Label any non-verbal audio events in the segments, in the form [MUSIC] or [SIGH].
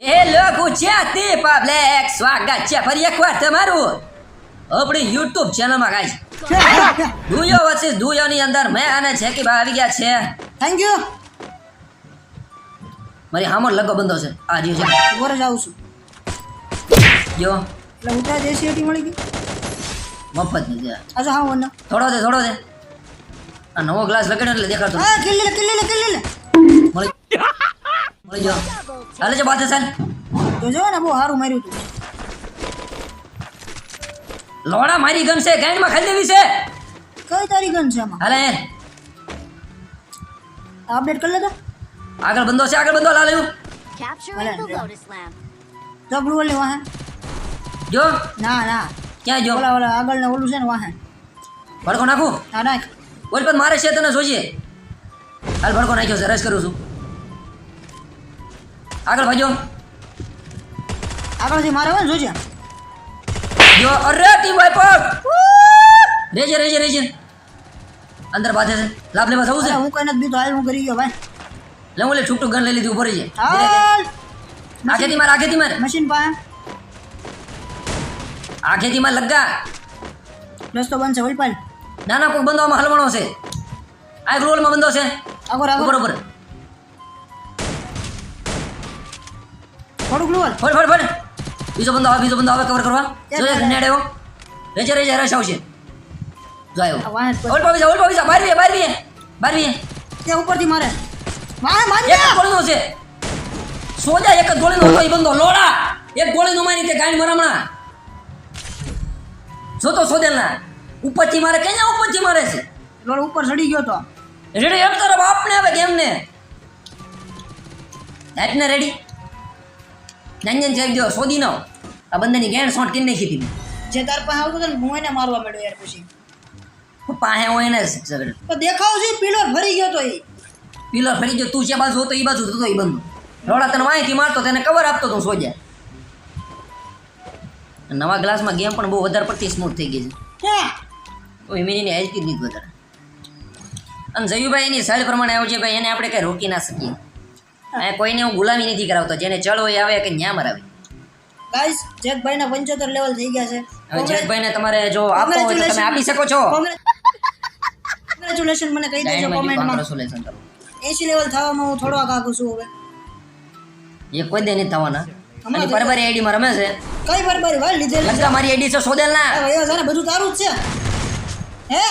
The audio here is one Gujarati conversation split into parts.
હેલો ગુજરાતી પબ્લિક સ્વાગત છે ફરી એકવાર તમારું આપણી યુટ્યુબ ચેનલમાં ગાઈસ દુયો વર્સિસ દુયોની અંદર મેં અને જેકીબા આવી ગયા છે. થેન્ક યુ મારી હામર લગો બંધો છે. આ રહ્યો છે. જ આવું છું. જો. એટલે ઉતા દેશી હટી મળી ગઈ. મફતની છે અચ્છા હા વન થોડો દે થોડો દે. આ નવો ગ્લાસ લગાડ્યો એટલે દેખાડતો નથી. હા કિલ્લી લે કિલ્લી લે કિલ્લી લે. મળી મળી હાલે છે બાદ સાલ તો જો ને બહુ સારું માર્યું તું. લોડા મારી ગન છે ગાંડમાં ખાલી દેવી છે. કઈ તારી ગન છે આમાં? હાલે. અપડેટ કરી લેતા આગળ બંધો છે આગળ બંધો લાલ્યું તો બ્લુ ઓલી વાહે જો. ના ના. ક્યાં જો? ઓલા ઓલા આગળ ને ઓલું છે ને વાહે ભડકો નાખું? હા નાખ. ઓલ પણ મારે છે તને જોઈએ હાલ ભડકો નાખ્યો છે રસ કરું છું. આગળ ભાજો આગળથી મારે હોય ને જોજે. જો અરે ટીમ વાઇપર રેજે રેજે રેજે. અંદર બાધે છે. લાભ લેવા થવું છે? હું કઈ નથી બીતો. હાલ હું કરી ગયો ભાઈ. લે હું લે છૂટું ગન લઈ લીધી ઉપર છે હાલ. આખેથી માર આખેથી માર. મશીન પાસે. આખેથી માં લગ્ગા. રસ્તો બંધ વળી પાલ ના ના કોઈ બંધો હલવાનો છે. આ એક રોલમાં બંધો છે. આગળ આગળ. ઉપર. થોડુંક ગ્લુઅલ ફળ ફળ ફળ બીજો બંદો આવે બીજો બંદો આવે કવર કરવા. જો એક નેડ આવ્યો રેજે રેજે રશ આવશે જો આવ્યો જ ઓલ પાવી જા ઓલ પાવી જા બારવી બારવી બારવી તે ઉપરથી મારે. વાહે માર એક જ ગોળીનો છે. સોજા એક જ ગોળીનો હતો એ બંધો લોડા! એક ગોળીનો મારી તે ગાંડ મરમણા. જોતો સોદેલના. ઉપરથી મારે ક્યાં ઉપરથી મારે છે? લોડ ઉપર ચડી ગયો તો. રેડી એક તરફ આપને આવે કેમ ને ને રેડી નાંજન ચેક દો શોધી નો આ બંદાની ગેણ સોટ કિન નાખી હતી. જે તાર પાસે આવતો હતો ને હું એને મારવા માંડ્યો યાર પછી. પાસે હું એને તો દેખાવ છે પીલો ભરી ગયો તો એ. પીલો ફરી ગયો તું છે બાજુ હતો એ બાજુ હતો એ બંધ. રોડા તને વાંચી મારતો તેને કવર આપતો તું સોજા. નવા ગ્લાસમાં ગેમ પણ બહુ વધારે પડતી સ્મૂથ થઈ ગઈ છે. તો ઇમ્યુનિટી હેલ્થ જ વધારે. અને જયુભાઈ એની સાઈડ પ્રમાણે આવ્યો છે ભાઈ એને આપણે કંઈ રોકી ના શકીએ. અહીંયા કોઈને હું ગુલામી નથી કરાવતો જેને ચડ હોય આવે કે ન્યા મરાવે. ગાઈસ જેકભાઈ ના 75 લેવલ થઈ ગયા છે. હવે જેકભાઈને તમારે જો આપો હોય તો તમે આપી શકો છો. કોંગ્રેચ્યુલેશન મને કહી દેજો કોમેન્ટમાં કોંગ્રેચ્યુલેશન કરો. 80 લેવલ થવામાં હું થોડો આગળ છું હવે. એ કોઈ દે નહીં થવાના. અને આઈડી માં રમે છે. કઈ બરબારી? ભાઈ લીધેલ છે. મારી આઈડી છે સોદેલ ના. બધું તારું જ છે. હે?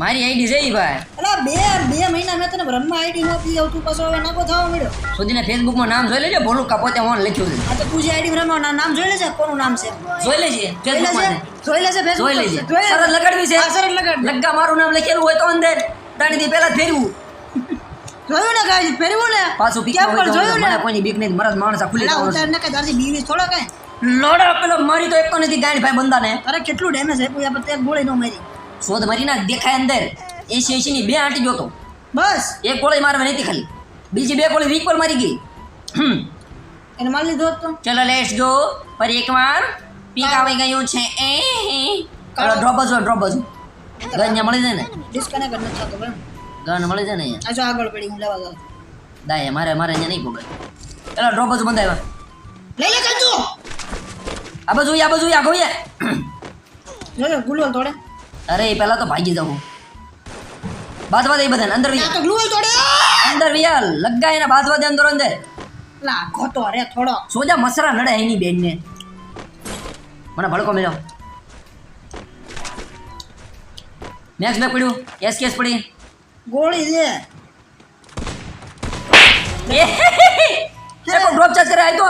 મારી આઈડી છે ઈ ભાઈ. અલા બે બે મહિના મેં તને બ્રહ્મા આઈડી નહોતી આવતું પાછો હવે નાખો થવા મળ્યો શોધીને ફેસબુકમાં નામ જોઈ લેજો ભોલું કા પોતે ઓન લખ્યું છે. આ તો તું જે આઈડી બ્રહ્મા ના- નામ જોઈ લેજે કોનું નામ છે? જોઈ લેજે ફેસબુકમાં જોઈ લેજે ફેસબુક જોઈ લેજે. જોઈ સરસ લગાડવી છે. સરસ લગાડ લગ્ગા મારું નામ લખેલું હોય તો અંદર. દાડીથી પહેલા જ ફેરવું. જોયું ને ગાઈસ ફેરવું ને? પાછું પીક તો જોયું ને? કોઈની બીક નહીં મરદ માણસ ખુલી. ઉતાર ને કે તારથી બીવી થોડો કઈ. લોડા પેલો મારી તો એક તો નથી ગાડી ભાઈ બંદાને અરે કેટલું ડેમેજ આપ્યું આપણે તે ગોળી નો મારી. શોધ મારી ના દેખાય અંદર. એસી એસી ની બે આંટી જોતો બસ. એક ગોળી મારવા નથી ખાલી. બીજી બે ગોળી વીક પર મારી ગઈ. એને માર લીધો હોત તો. ચલો લેટ્સ ગો ફરી એકવાર. પીક આવી ગયું છે. એ ચલો ડ્રોપ જો ડ્રોપ જો ગન ને મળી જાય ને? ડિસ્કનેક્ટ નથી થતો ગન મળી જાય ને આ જો આગળ પડી હું લેવા ગયો દાય મારે મારે અહીંયા નહીં ભોગવે ચલો ડ્રોપ બાજુ બંધાય લઈ લે કંજુ આ બાજુ આ બાજુ આ જોજો ગુલવલ તોડે. અરે પહેલા તો ભાગી જાઉં. બાદવા દે બધાને અંદર વિયા તો ગ્લુવલ તોડે! અંદર વિયા લગ્ગા એના બાદવા દે અંદર અંદર. લા ખોતો અરે થોડો. સોજા મસરા નડે એની બેનને. મને ભડકો મેળો. મેક્સ બેક પડ્યું. એસ કેસ પડી. ગોળી દે [LAUGHS] એક ડ્રોપ ચાર્જ કરે આઈ તો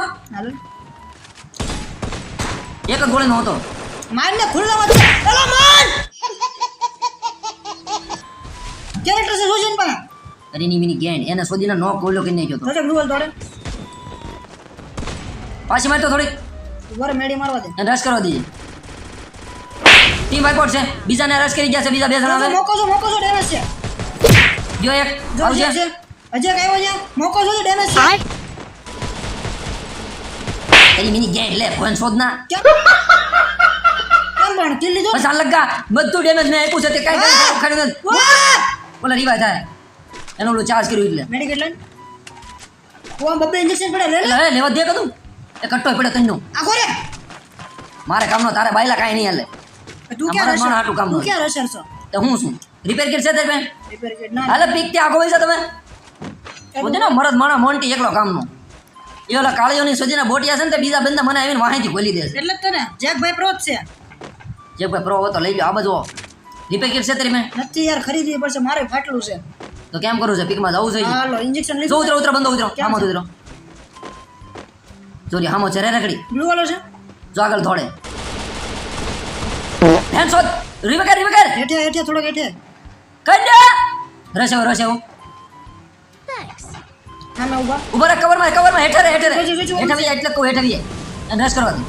એક ગોળી નહોતો. માર ને ખુલ્લો મત ચલો માર! કેરેક્ટર છે જોજન પણ અરે ની મિની ગેન એને સોદીને નો ગોળ્યો કરી નાખ્યો તો ગ્લુવલ તોડે પાછી મારતો થોડી ઉપર મેડી મારવા દે. અને રશ કરવા દીજે. ટીમ વાઇપઆઉટ છે. બીજાને રશ કરી ગયા છે બીજા બે જણા આવે મોકો છો મોકો છો ડેમેજ છે. જો એક આવજે. અજય કયો છે. મોકો છો ડેમેજ છે. એની મિની ગેન્ડ લે કોણ શોધના. કેમ? પણ કિલ લીધો? બસ આ લગા બધું ડેમેજ મેં આપ્યું છે તે કાંઈ કાંઈ ખાડ્યું નથી. વાહ! બોલા થાય. એનો ઓલું ચાર્જ કર્યું એટલે. મેડિક એટલે કોમ બબ્બે ઇન્જેક્શન પડે લે લે લેવા દે કદું એ કટ્ટો પડે તન્નો આખો રે મારે કામનો તારે બાયલા કાઈ નહીં હાલે. તું ક્યાં માણસ હાટું કામ તું ક્યાં રહેશો છો તો હું શું રિપેર કિટ છે તે બેન રિપેર કિટ ના હાલે પીક તે આગો વૈસા તમે. બોલે ને મરદ માણા મોન્ટી એકલો કામનો. એ ઓલા કાળીઓની સજીના બોટિયા છે ને તે બીજા બંદા મને આવીને વાહીથી ખોલી દે એટલે જ તને જેકભાઈ પ્રોત છે. જે ભાઈ પ્રો હોય તો લઈ લો આ બાજુ રિપેર છે તારી મેં. નથી યાર ખરીદવી પડશે મારે ફાટલું છે. તો કેમ કરું છે? પીકમાં જવું જોઈએ. હાલો ઇન્જેક્શન જો લીધું ઉતરો ઉતરો બંધો ઉતરો. કેમ હામો ઉતરો. જોરી હામો છે રે રખડી. બ્લુ વાળો છે? જો આગળ થોડે ધ્યાન શોધ. રીવે કર રીવે કર. હેઠે હેઠે થોડોક હેઠે. કંડા રસેવ રસેવ. સામે ઊભા. ઊભા રહે કવરમાં કવરમાં હેઠે રે હેઠે રે. જો, જો, જો, જો. હેઠે વી એટલે કહું હેઠે વી અને રસ કરવા દે.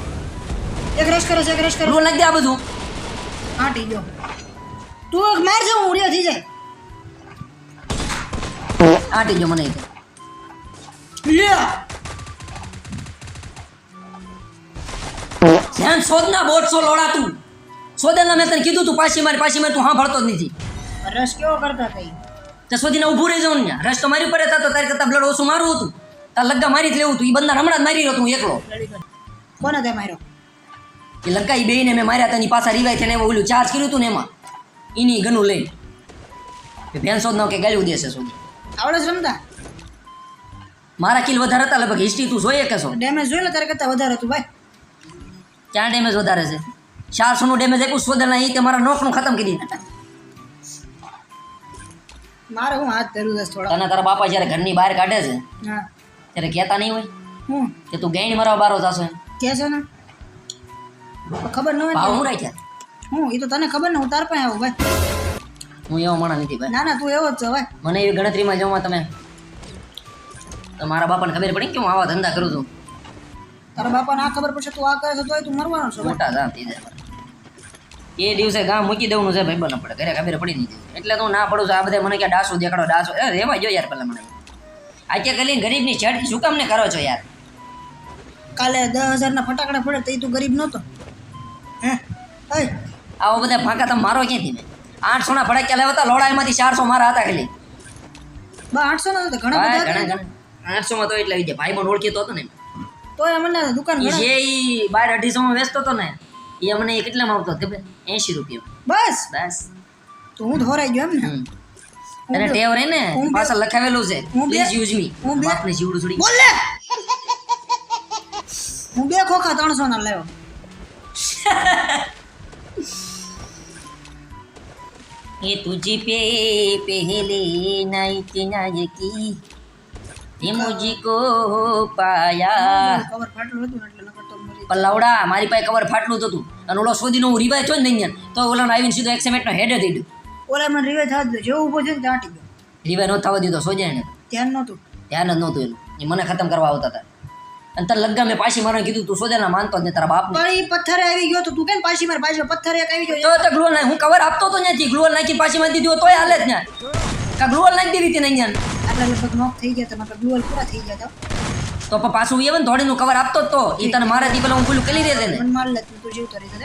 એક રસ કરો છે એક રસ કરો. રોલ નાખી દે આ બધું. આટી ગયો તું માર જાઉં ઉડ્યો થઈ જાય આટી જો મને ધ્યાન શોધ ના બોટ લોડા તું. શોધેલા મેં તને કીધું તું પાછી મારી પાછી મારી તું સાંભળતો જ નથી. રસ કેવો કરતા થઈ તે શોધીને ઊભું રહી જાઉં ને રસ તો મારી ઉપર થતો તારી કરતા બ્લડ ઓછું મારું હતું. તાર લગ્ગા મારી જ લેવું હતું એ બંદર હમણાં જ મારી રહ્યો હું એકલો. લડી કોને તે માર્યો? એ લગ્ગા એ બેયને મેં માર્યા તેની પાછા રિવાય થઈને એમાં ઓલું ચાર્જ કર્યું હતું ને એમાં. એની ઘણું લઈને ભેન શોધ ન કે ગાળ્યું દેશે શું? આવડે છે રમતા? મારા કિલ વધારે હતા લગભગ હિસ્ટ્રી તું જોઈએ કે શું ડેમેજ જોઈ લે તારે કરતા વધારે હતું ભાઈ. ક્યાં ડેમેજ વધારે છે? ચારસો નું ડેમેજ આપ્યું શોધેલા એ તે મારા નોખનું ખતમ કરી દીધું મારે હું હાથ ધરું છે થોડા. તને તારા બાપા જ્યારે ઘરની બહાર કાઢે છે હા. ત્યારે કહેતા નહીં હોય? હું? કે તું ગેણ મારવા બારો થશે કે છે ને? ખબર ન હોય. હું રાખ્યા? હું? એ તો તને ખબર ને હું તાર પાસે આવું ભાઈ. હું એવો માણસ નથી ભાઈ. ના ના તું એવો જ છે ભાઈ. મને એવી ગણતરીમાં જવા તમે તો મારા બાપાને ખબર પડી કે હું આવા ધંધા કરું છું? તારા બાપાને આ ખબર પડશે તું આ કરે છે તોય તું મરવાનો છો મોટા જા થઈ જાય. એ દિવસે ગામ મૂકી દેવાનું છે ભાઈ બને પડે. ઘરે ખબર પડી નહીં એટલે તો ના પડું છું. આ બધા મને ક્યાં ડાસુ દેખાડો ડાસુ. એ રેવા જો યાર પેલા મને. આજે કરીને ગરીબની છેડ શું કામ ને કરો છો યાર? કાલે દસ હજારના ફટાકડા પડે તો તું ગરીબ નહોતો. હે? આવો બધા ફાંકા તમે મારો ક્યાંથી મેં? આઠસો ના ફટાક્યા લેવા હતા લોડાઈમાંથી ચારસો મારા હતા ખાલી આઠસો ના હતા ઘણા બધા ઘણા હતા. આઠસો માં તો એટલે વિજય ભાઈ પણ ઓળખીતો હતો ને તો મને દુકાન એ જે બાર અઢીસો માં વેચતો હતો ને એ અમને કેટલામાં આવતો? ખબર? એસી રૂપિયા. બસ. બસ. તો હું ધોરાઈ ગયો એમ ને. અને ટેવ રહી ને પાછળ લખાવેલું છે. પ્લીઝ યુઝ મી હું બાપને જીવડું છોડી બોલ! લે હું બે ખોખા ત્રણસો ના લેવો. [LAUGHS] ये तुझी पे पहले नाइट नायकी ये मुझको पाया કવર ફાટલું હતું ને એટલે નકર તો મરી પલ્લાવડા મારી પાસે કવર ફાટલું જ હતું અને ઓલો સોદીનો હું રિવાય થયો ને અહીંયા તો ઓલાને આવીને સીધો એક્સેમેટનો હેડ જ દીધું ઓલા મને રિવે થવા દીધો જેવો ઊભો છે ને ત્યાં આટી ગયો રિવાય ન થવા દીધો સોજાને ધ્યાન નહોતું ધ્યાન જ નહોતું એનું એ મને ખતમ કરવા આવતા હતા અને તારે લગ્ગા મેં પાછી મારવાનું કીધું તું સોજાના માનતો જ નહીં તારા બાપ પણ એ પથ્થર આવી ગયો તો તું કેમ પાછી માર પાછી પથ્થર એક આવી ગયો? તો ગ્લોલ હું કવર આપતો તો ત્યાંથી ગ્લોલ નાખી પાછી મારી દીધું તોય હાલે જ ને કા ગ્લોલ નાખી દીધી હતી ને અહીંયા. આટલા લગભગ નોક થઈ ગયા હતા મતલબ ડુઅલ પૂરા થઈ ગયા હતા તો પણ પાછું આવે ને થોડીનું કવર આપતો તો. એ તને મારે થી પેલા હું પેલું કરી દે ને માર લે તું જીવતો રહી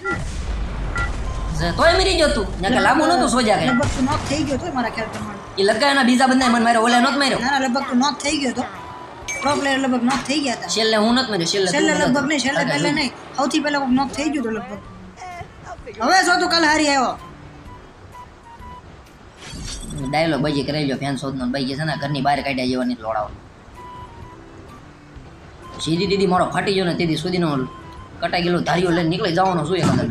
ને તોય મરી ગયો તું. કે લાંબુ નતું સોજા લગભગ તું નોક થઈ ગયો તો મારા ખ્યાલ પ્રમાણે. એ લગાવ્યા બીજા બંને મને મારે ઓલે નોત માર્યો. ના ના લગભગ તું નોક થઈ ગયો તો. પ્લેયર લગભગ નોક થઈ ગયા હતા. છેલ્લે હું નહોત માર્યો છેલ્લે છેલ્લે લગભગ નહીં છેલ્લે પહેલે નહીં. સૌથી પહેલા કોઈક નોક થઈ ગયું હતું લગભગ. હવે શું તું કાલ હારી આવ્યો? ડાયલોગ બજી કરાવી લો ફેન શોધનો બાઈ છે ને ઘરની બહાર કાઢ્યા જેવાની લોડાવો. સીધી દીદી મારો ફાટી ગયો ને તેથી સુધીનો કટાઈ ગયેલો ધારીઓ લઈને નીકળી જવાનો શું અંદર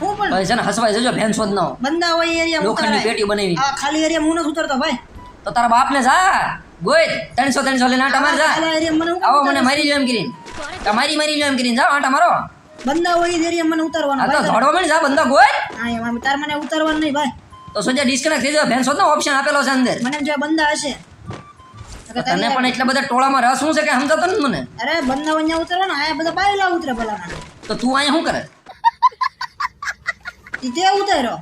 હું પણ પછી છે ને હસવાઈ જજો ફેન શોધનો. બંદા હોય એરિયા લોખંડની પેટી બનાવી. આ ખાલી એરિયા હું નથી ઉતરતો ભાઈ. તો તારા બાપને જા. ગોય ત્રણસો ત્રણસો લઈને આટા માર જા. મને આવો મને મારી લો એમ કરીને. તમારી મારી લો એમ કરીને જાઓ આટા મારો. બંદા હોય એરિયા મને ઉતારવાનો આ તો ધોડવા મળી જા બંદા ગોય હા એમ તાર મને ઉતારવાનું નહીં ભાઈ. તો સોજા ડિસ્કનેક્ટ થઈ જાવ ભેન શોધનો ઓપ્શન આપેલો છે અંદર. મને જો બંદા હશે. તને પણ એટલા બધા ટોળામાં રસ શું છે કે સમજાતો નથી મને? અરે બંદા અહીંયા ને આ બધા બાયલા ઉતરે ભલા તો તું અહીંયા શું કરે? તે ઉતાર્યો.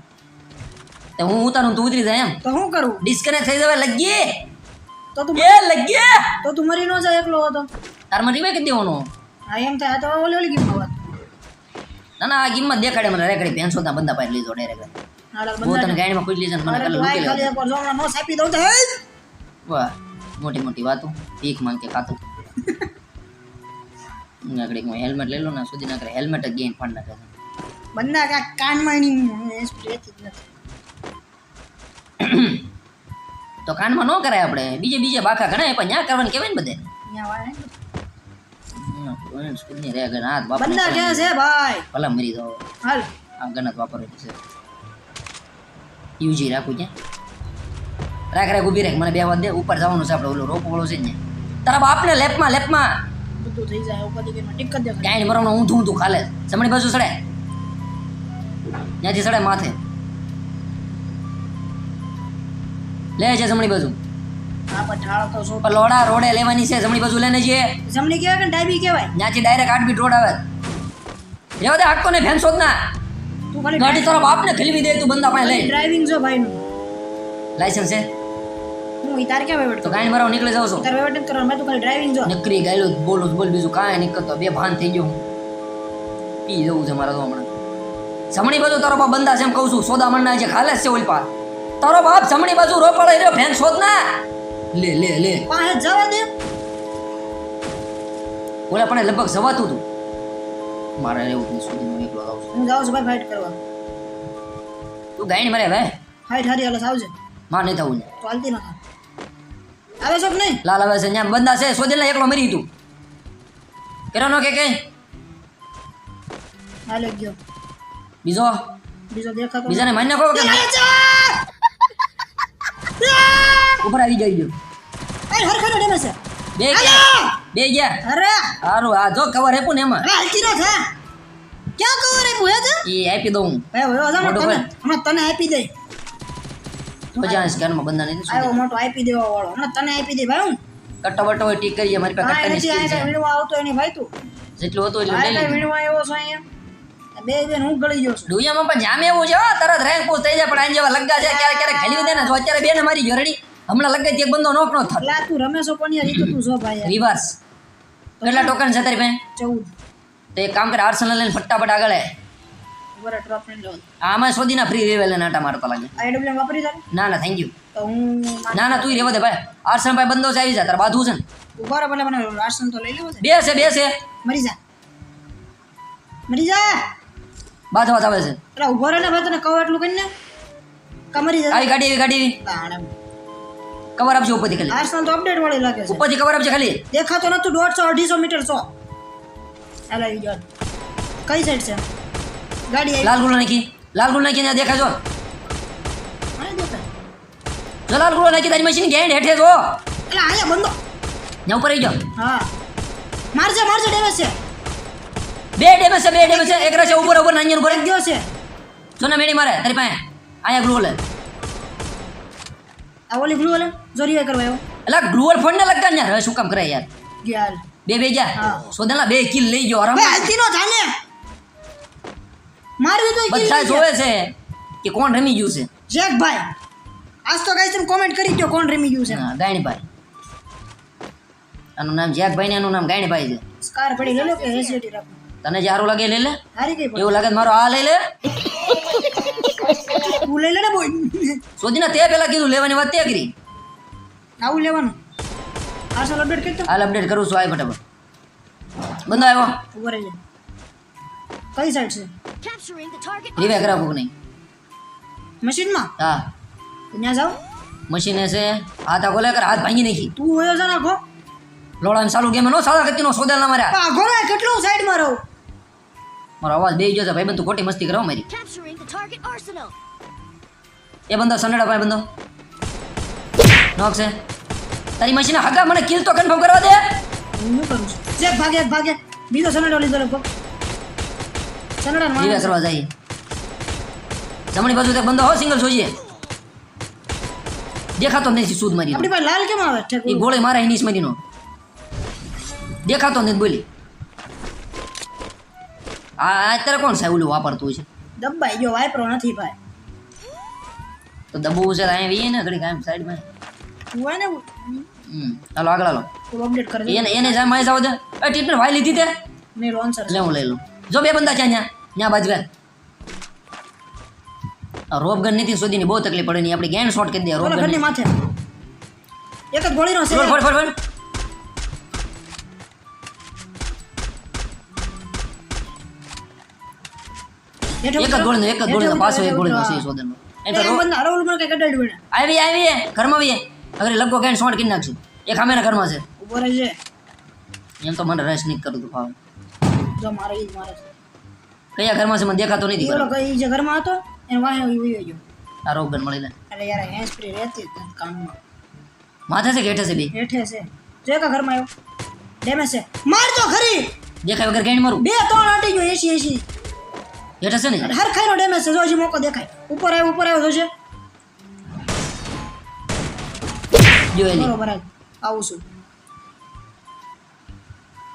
તો હું ઉતારું તું ઉતરી જાય એમ. તો શું કરું? ડિસ્કનેક્ટ થઈ જવા લગીએ. તો તું એ લગીએ તો તું મરી નો જાય એકલો હતો. તાર મને રિવે કરી દેવાનો? હા એમ થાય આ તો ઓલી ઓલી ગીમ વાત. ના ના આ ગીમમાં દેખાડે મને રેકડી ભેંસો ના બંદા પાડી લીધો ડાયરેક્ટ બંદા તને ગાડીમાં કોઈ લીધે મને કલ તું લૂકી એકવાર નો સાપી દઉં તો હે વાહ મોટી મોટી વાતો. ભીખ માંગ કે ખાતું. નાકડી [LAUGHS] હું હેલ્મેટ લઈ લો ને સુધી નાખે હેલ્મેટ જ ગેમ ફાડ નાખે. બંદા ક્યાંક કાનમાં એની રહેતી જ નથી. [COUGHS] તો કાનમાં ન કરાય આપણે. બીજે બીજે બાકા ઘણા પણ ન્યા કરવાનું કહેવાય ને બધે. સ્કૂલની રે ગણ હાથ વાપરે બંદા છે. ભાઈ? ભલા મરી દો હાલ. આમ ગણત વાપરવાની છે. યુજી રાખું ત્યાં. રાખ રાખ ઊભી રાખ. મને બે વાત દે ઉપર જવાનું છે આપણે. ઓલો રોપ વાળો છે ને. તારા બાપને લેપમાં લેપમાં. બધું થઈ જાય ઉપાધિ કરીને ટીક જ દેખાય. કાંઈ મરવાનું ઊંધું ઊંધું ખાલે. જમણી બાજુ સડે ત્યાંથી સડે માથે. લે છે જમણી બાજુ. પણ ઢાળ તો શું? લોડા રોડે લેવાની છે જમણી બાજુ લઈને જઈએ. જમણી કહેવાય કે ડાબી કહેવાય? ત્યાંથી ડાયરેક્ટ આઠ બીટ રોડ આવે. રેવા દે હાકતો ને ફેન શોધ ના તું ખાલી ગાડી તારા બાપને ખીલવી દે તું બંદા પાસે લઈ. ડ્રાઇવિંગ જો ભાઈનું. લાયસન્સ છે? હું તારે ક્યાં વહીવટ તો કાંઈ મરાવ નીકળી જાવ છો. તારે વહીવટ નથી કરવાનો મેં તું ખાલી ડ્રાઇવિંગ જો. નકરી ગાયલું બોલું બોલ બીજું કાંઈ નહીં કરતો. બે ભાન થઈ ગયો હું. પી જવું છે મારા તો હમણાં. જમણી બાજુ તારો બાપ બંધા છે એમ કહું છું. સોદા મણના જે ખાલે છે ઓલી પા તારો બાપ જમણી બાજુ રોપડે રહ્યો ફેન શોધ ના લે લે લે. પાસે જવા દે. ઓલા પણ લગભગ જવાતું હતું. મારે એવું નથી સુધી હું એકલો આવું છું. હું જાઉં છું ભાઈ ફાઇટ કરવા. તું ગાઈને મરે હવે? ફાઇટ હારી હાલો આવજે માં નહીં થવું. તો હાલતી નખા આવે છો કે નહીં? લાલ આવે છે ત્યાં બંદા છે સોદેલા એકલો મરી તું. કેરાનો કે કે હાલે ગયો. બીજો? બીજો દેખાતો બીજાને માન્ય કહો કે ઉપર આવી જઈજો એ હરખાનો ડેમેજ છે. બે ગયા. બે ગયા. અરે! હારું આ જો કવર હેપું ને એમાં. હાલતી ન થા ક્યાં કવર આપ્યું હે તો? એ આપી દઉં એ મોટો તને ભાઈ. હમણાં તને આપી દે તો જ્યાં સ્કેનમાં બંધા નથી આવ્યો મોટો આપી દેવા વાળો. હમણાં તને આપી દે ભાઈ હું. કટ્ટો બટ્ટો હોય ટીક કરીએ મારી પાસે કટ્ટાની સ્કીલ છે. આવતો એની ભાઈ તું. જેટલું હતું એટલું લઈ લે વીણવા આવ્યો છો અહીંયા? બે બેન હું ગળી ગયો છું. ડુયામાં પણ જામે એવું છે હો, તરત રેન્ક પૂછ થઈ જાય પણ આને જેવા લગ્ગા છે ક્યારેક ક્યારેક ખાલી દે ને જો અત્યારે બેને મારી ગયો હમણાં લગ્ગા એક બંદો નોક નો થાત. એટલે તું રમેશો પણ યાર તો તું જો ભાઈ રિવર્સ કેટલા ટોકન છે તારી પાસે? ચૌદ. તો એક કામ કરે આર્સનલ લઈને ફટાફટ આગળ આય. ઉપર ડ્રોપ નહીં લેવાનું આમાં સોદીના ફ્રી રેવેલ નાટા મારતા લાગે. આ વાપરી તારે? ના ના થેન્ક યુ તો હું ના ના તું રેવા દે ભાઈ. આર્સનલ ભાઈ બંદો છે આવી જા તારા બાધું છે ને. ઊભા રહો પેલા મને રાશન તો લઈ લેવો છે. બે છે બે છે. મરી જા. મરી જા. બાધવા આવે છે. એટલે ઊભો રહે ને ભાઈ તને કહું એટલું કરીને? ને મરી જા આવી ગાડી આવી ગાડી. કવર આપજો ઉપરથી ખાલી. આર્સનલ તો અપડેટ વાળી લાગે છે. ઉપરથી કવર આપજો ખાલી. દેખાતો નતું દોઢસો અઢીસો મીટર સો. હાલ આવી જાઓ. કઈ સાઈડ છે? ગાડી આવી. લાલ ગુલો નાખી. લાલ ગુલો નાખી ત્યાં દેખાજો. જો લાલ ગુલો નાખી તારી મશીન ગેંડ હેઠે જો. એટલે અહીંયા બંધો. ત્યાં ઉપર આવી જાઓ. હા. મારજે મારજે ડેમેજ છે. બે ડેમેજ છે બે ડેમેજ છે. એક છે ઉપર ઉપર નાની ઉપર ગયો છે. જો ને મેડી મારે તારી પાસે. અહીંયા ગ્લુઅલ આ ઓલી બ્લુ વાલે જોરી કરવા આવ્યો. એટલે ગ્લુઅલ ફોન ને લગતા ને યાર? હવે શું કામ કરે યાર? યાર. બે બે જા. સોદલા બે કિલ લઈ ગયો આરામ ભાઈ હાલતી નો જાને મારી તો બધા જોવે છે કે કોણ રમી ગયું છે. જેક ભાઈ આજ તો ગાઈસ તમે કોમેન્ટ કરી દો કોણ રમી ગયું છે. હા, ગાયણીભાઈ. આનું નામ જેકભાઈ ને એનું નામ ગાયણીભાઈ છે. સ્કાર પડી લે કે રેસિટી રાખો? તને જે સારું લાગે લઈ લે. હારી એવું લાગે મારો આ લઈ લે. તું લઈ લે ને બોય સોદીના તે પેલા કીધું લેવાની વાત તે કરી. આવું લેવાનું. આર્સલ અપડેટ કરી હાલ અપડેટ કરું છું આય ફટાફટ. બંધ આવ્યો? ઊભો રહી કઈ સાઈડ છે? Capturing કરા target. નહીં મશીનમાં? હા. ત્યાં જાઓ. મશીને છે હાથ આ ગોલે કર હાથ ભાંગી નાખી. તું હોયો છે નાખો લોડાને ચાલુ ગેમ નો સાદા કત્તીનો સોદેલ ના માર્યા. ને કેટલું સાઈડમાં રહું? મારો અવાજ બે ગયો છે ભાઈ બંધુ ખોટી મસ્તી કરો મારી. Capturing the target arsenal. એ બંદો સનેડા ભાઈ બંદો નોક છે. તારી મશીન હગા મને કિલ તો કન્ફર્મ કરવા દે. હું કરું છું? જેક ભાગે ભાગે. બીજો સનડો લીધો લગભગ. સનેડા રીવે કરવા જાય. જમણી બાજુ તે બંદો હો સિંગલ જોઈએ. દેખાતો નહીં નથી સૂદ મારી આપણી પાસે લાલ કેમ આવે? એ ગોળે મારા ઇનિસ મારીનો. દેખાતો નથી બોલી. આ અત્યારે કોણ સાહેબ ઓલું વાપરતું છે? દબાઈ ગયો વાયપરો નથી ભાઈ. તો દબવું છે અહીંયા વીએ ને ઘડી કાયમ સાઈડમાં. તું ને હમ હાલો આગળ હાલો. તું અપડેટ કરી એને એને જા માય જાવ દે એ ટ્રીટમેન્ટ વાઈ લીધી તે. મેં લોન્સર લે હું લઈ લઉં. જો બે બંદા છે અહીંયા ત્યાં બાજુ આ રોપ ગન નીતિ શોધીની બહુ તકલીફ પડે ની આપણે ગેન શોટ કરી દે રોપ ગન માથે. એક જ ગોળીનો છે. ફોડ ફોડ ફોડ ફોડ. એક જ ગોળનો એક જ ગોળનો પાછો એક ગોળનો છે સોદનનો એ તો હરવલું મને કઈ ગડાડી વળે આવી આવી ઘરમાં આવી અગર લગો કઈ સોણ કરી નાખશું. એક સામેના ઘરમાં છે. ઊભો રહેજે. એમ તો મને રસ નહીં કરું તો ફાવે જો મારે ઈ મારે. કયા ઘરમાં છે મને દેખાતો નથી ઓલો કઈ જે ઘરમાં હતો એને વાહે વયો ગયો. આ રોગન ગન મળી લે અરે યાર હેન્ડ સ્પ્રે રહેતી કાનમાં. માથે છે કે હેઠે છે બે? હેઠે છે. જો એક ઘરમાં આવ્યો. ડેમેજ છે. માર તો ખરી. દેખાય વગર કઈ મારું. બે ત્રણ આટી ગયો એસી એસી. હેઠે છે ને હરખાઈનો ડેમેજ છે જો હજી મોકો દેખાય. ઉપર આવ્યો ઉપર આવ્યો જોજે. જોયેલી બરાબર આવું છું.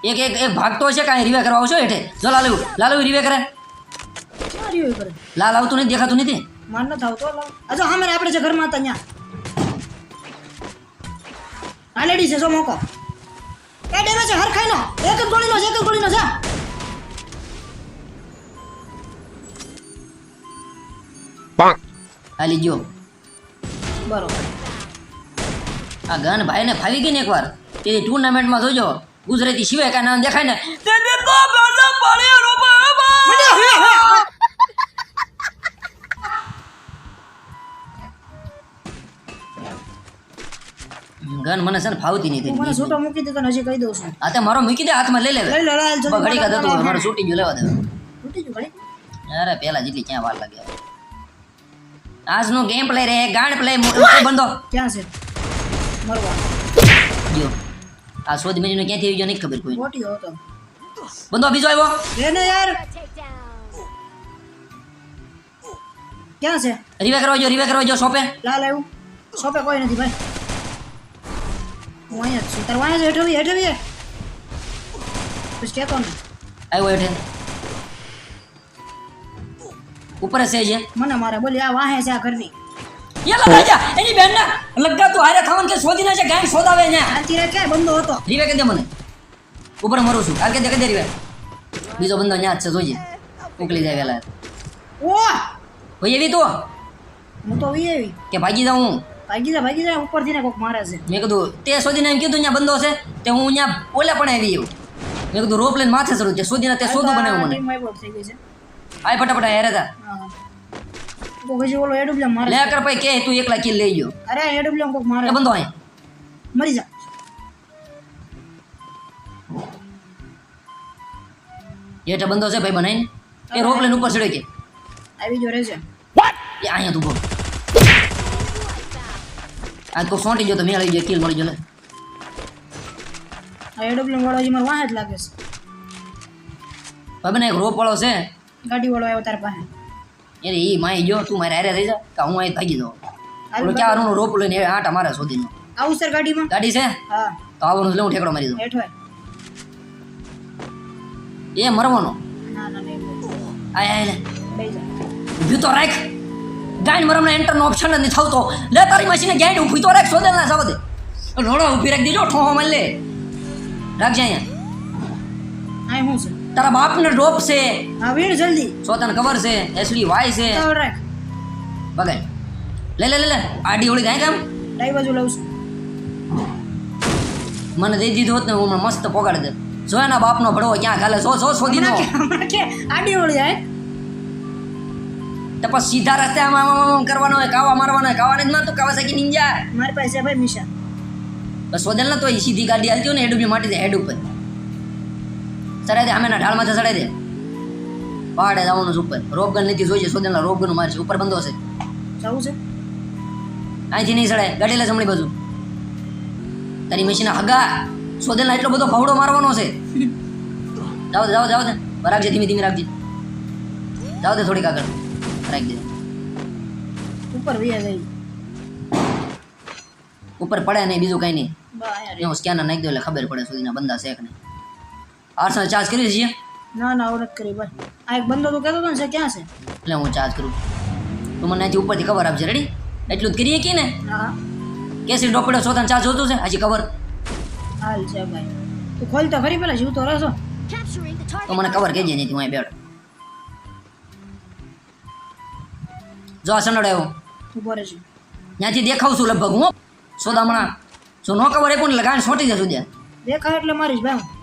એક એક એક ભાગતો છે કાંઈ રિવે કરવા આવશો હેઠે? જો લાલુ લાલુ રિવે કરે. રહ્યો કરે? લાલ આવતું નથી દેખાતું નથી? માન ન આવતો લાવ. અજો સામે આપણે જે ઘરમાં હતા ત્યાં. આ લેડી છે જો મોકો. એ ડેમેજ છે હરખાઈનો એક જ ગોળીનો છે એક જ ગોળીનો જા હાલી ગયો. બરોબર. આ ગન ભાઈને ફાવી ગઈ ને એકવાર. તે ટુર્નામેન્ટમાં જોજો. ગુજરાતી સિવાય કાંઈ નામ દેખાય ને. તો ગન મને છે ને ફાવતી નહીં તું મને છૂટો મૂકી દે હજી કહી દઉં છું. આ તે મારો મૂકી દે હાથમાં લઈ લેવે. લઈ લો ઘડી કાઢ મારો છૂટી ગયો લેવા દે. છૂટી ગયો ઘડી અરે પેલા જેટલી ક્યાં વાર લાગે. આજનો ગેમ પ્લે રે ગાંડ પ્લે બંધો. ક્યાં છે? મરવા જો આ શોધ મેજીનો ક્યાંથી આવી ગયો નહીં ખબર કોઈ મોટી હતો બંધો બીજો આવ્યો. એને યાર. ક્યાં છે? રીવે કરવા જો રીવે કરવા જો શોપે. લાલ આવ્યું. શોપે કોઈ નથી ભાઈ. હું અહીંયા છું. તારે વાંહે હેઠવી હેઠવી પછી કે કોણ આવ્યો હેઠે ઉપર છે જે મને મારે બોલી આ વાહે છે આ ઘરની. યલા જા એની બેન ના લગા તું હારે થવાનું કે શોધી ના છે ગાંગ શોધાવે ને. આથી રે ક્યાંય બંધો હતો? રીવે કે દે મને. ઉપર મરું છું. કાલ કે દે કે દે રીવે. બીજો બંદો અહીંયા છે જોજે. ઉકલી જાય વેલા. ઓ! ભાઈ એવી તો? હું તો વી એવી. કે ભાગી જાઉં હું? ભાગી જા ભાગી જા ઉપરથી ને કોક મારે છે. મેં કીધું તે શોધીને એમ કીધું ત્યાં બંધો છે તે હું ત્યાં ઓલે પણ આવી એવું મેં કીધું રોપ લઈને માથે ચડું છે શોધીને તે શોધું બનાવ્યું મને. આય ફટાફટ હેરે તા કોક હજી ઓલો એડબ્લ્યુએમ મારે લે કર ભાઈ કે તું એકલા કિલ લઈ ગયો. અરે એડબ્લ્યુએમ કોક મારે. બંધો આય. મરી જા. એટા બંધો છે ભાઈ બનાવીને. એ લઈને ઉપર ચડે કે. આવી જો રહેશે એ અહીંયા તું બોલ આ તો સોંટી ગયો તો મેળ આવી ગયો કિલ મળી ગયો લે આ એડબ્લ્યુએમ વાળો જી મારે વાહે જ લાગે છે. ભાઈ બને એક રોપ વાળો છે. ગાડી વાળો આવ્યો તાર પાસે. એટલે એ માય ગયો તું મારે હારે થઈ જા કે હું અહીં ભાગી જાઉં. ઓલો ક્યાં રોપ લઈને આટા મારે શોધીને. આવું સર ગાડીમાં? ગાડી છે? હા. તો આવવાનું લઉં ઠેકડો મારી દઉં. હેઠો એ મરવાનો. ના ના નહીં આય આય લે. જા. તો રાખ. ગાઈન મરમનો એન્ટરનો ઓપ્શન જ નથી થતો. લે તારી મશીને ગાઈડ ઊભી તો રાખ શોધેલ ના સાબદે રોડો ઊભી રાખ દેજો ઠોહો મારી લે. રાખજે અહીંયા. આ શું છે? તારા બાપને ડોપ છે. હા વીણ જલ્દી. સોતાને ખબર છે એસડી વાય છે. બગાય લે લે લે લે આડી ઓળી ગાય કામ ડાઈ બાજુ લઉં છું. મને દઈ દીધું હોત ને હું મસ્ત પોગાડ દે. જો એના બાપનો ભડવો ક્યાં ખાલે સો સો શોધી નો કે આડી ઓળી જાય. તો પછી સીધા રસ્તે આમ આમ આમ કરવાનો હોય કાવા મારવાનો હોય કાવા નથી મારતું કાવાસાકી નિંજા મારી પાસે છે ભાઈ મિશા બસ શોધેલ ને તો સીધી ગાડી હાલતી હોય ને હેડ માટી દે હેડ ઉપર. ચડાઈ દે આમેના ઢાળ માથે ચડાઈ દે. પહાડે જવાનું છે ઉપર. રોપગન નથી જોઈએ શોધેલ રોપગન મારશે ઉપર બંધો છે. જવું છે? અહીંથી નહીં ચડાય. ગાડી લે જમણી બાજુ. તારી મશીન હગા. શોધેલ એટલો બધો ફાવડો મારવાનો છે. જાવ જાવ દે જાવ દે. રાખજે ધીમે ધીમે રાખજે. જાવ દે થોડીક આગળ. રાખજે ઉપર વ્યા જઈ ઉપર પડે નહીં બીજું કંઈ નહીં. હું સ્કેનર નાખી દો એટલે ખબર પડે સુધીના બંદા છે કે નહીં. આઠસો ચાર્જ કરી છીએ ના ના ઓળખ કરી ભાઈ. આ એક બંદો તો કહેતો હતો ને છે ક્યાં છે? એટલે હું ચાર્જ કરું. તું મને અહીંથી ઉપરથી ખબર આપજે રેડી એટલું જ કરીએ કે ને? હા. કેસરી ડોપડો સોતાને ચાર્જ હોતો છે હજી ખબર હાલ છે ભાઈ. તું ખોલ તો ખરી પેલા જીવતો રહેશો. તો મને ખબર કહેજે નહીં તું અહીં બેઠો. જો આ સનડ આવ્યો. ઊભો રહેજો. ત્યાંથી દેખાવ છું લગભગ હું. સોદામણા જો નો ખબર એ કોને લગાણ છોટી જશું ત્યાં. દેખાય એટલે મારીશ ભાઈ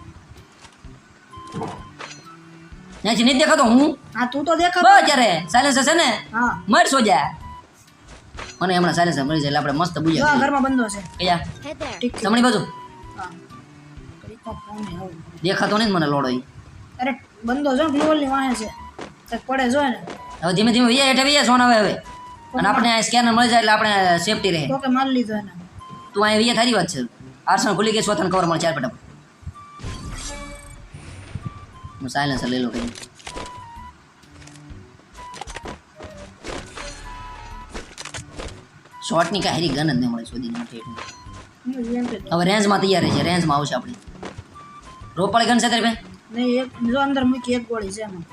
ત્યાંથી નહીં દેખાતો હું? હા તું તો દેખાતો બસ જ્યારે સાયલેન્સ છે ને? હા. મર સોજા મને હમણાં સાયલેન્સ મળી જાય આપણે મસ્ત જો આ ઘરમાં બંધો છે. કયા જમણી બાજુ. દેખાતો નહીં મને લોડો. અરે બંધો જો ગ્લોવલની વાહે છે. પડે જો ને હવે ધીમે ધીમે વૈયા એટલે વૈયા સોન આવે હવે. અને આપણે આ સ્કેનર મળી જાય એટલે આપણે સેફટી રહે. ઓકે કે લીધો એને. તું અહીંયા વૈયા થારી વાત છે. આર્સન ખુલી ગઈ સ્વતન કવર મળે ચાર પટા. હું સાયલેન્સર લઈ લો કઈ શોર્ટની કાંઈ હારી ગન જ નહીં મળે સુધી કે હવે રેન્જમાં તૈયાર છે રેન્જમાં આવશે આપણે રોપાળી ગન છે તારી ભાઈ નહીં એક જો અંદર મૂકી એક ગોળી છે એમાં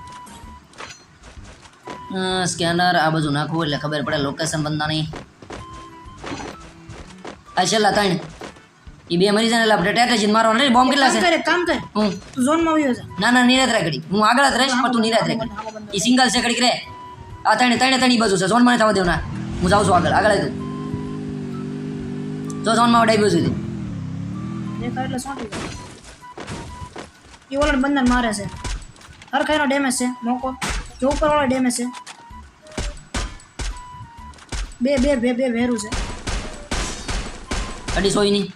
સ્કેનર આ બધું નાખવું એટલે ખબર પડે લોકેશન બંધાની આ છેલ્લા ત્રણ એ બે મરી જાય આપણે ટેટેજી મારવાના. નહીં બોમ્બ કેટલા છે? કરે કામ કર. હું? તું ઝોનમાં આવ્યો છે. ના ના નિરાત રાખડી હું આગળ જ રહીશ પણ તું નિરાત રાખડી એ સિંગલ છે ઘડીક રે. આ તણે તણે તણી બાજુ છે. ઝોનમાં થવા દેવ ના હું જાઉં છું આગળ. આગળ તું. જો ઝોનમાં ડાઈ બાજુ દેખાય એટલે સોંટી એ ઓલર બંધન મારે છે. હરખાઈનો ડેમેજ છે. મોકો. જો ઉપર વાળો ડેમેજ છે. બે બે બે બે વેરું છે. અઢીસો ઈ નહીં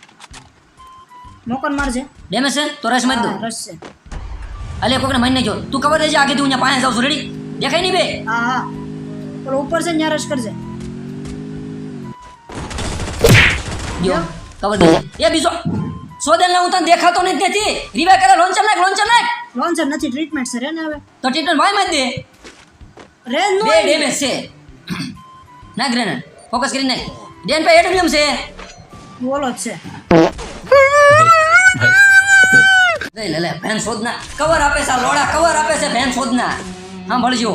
મોકન મારજે. ડેમેજ છે તો રસ મારી રસ છે. અલે કોકને મારી જો તું ખબર દેજે આગે તું અહીંયા પાસે જાઉં છું. રેડી દેખાય નહીં બે? હા હા. પણ ઉપર છે ત્યાં રસ કરજે. જો ખબર દેજે એ બીજો. સોદેલ ના હું તને દેખાતો નથી તેથી. રિવાય કરે લોન્ચર નાખ લોન્ચર નાખ. લોન્ચર નથી ટ્રીટમેન્ટ છે રે ને હવે. તો ટ્રીટમેન્ટ ભાઈ માં દે. રે નો બે ડેમેજ છે. ના ગ્રેનેડ ફોકસ કરી નાખ. ડેન પે એડબ્લ્યુએમ છે. બોલો છે. લે લે લે ભેન શોધના. કવર આપે છે લોડા, કવર આપે છે ભેન શોધના. હા ભળજો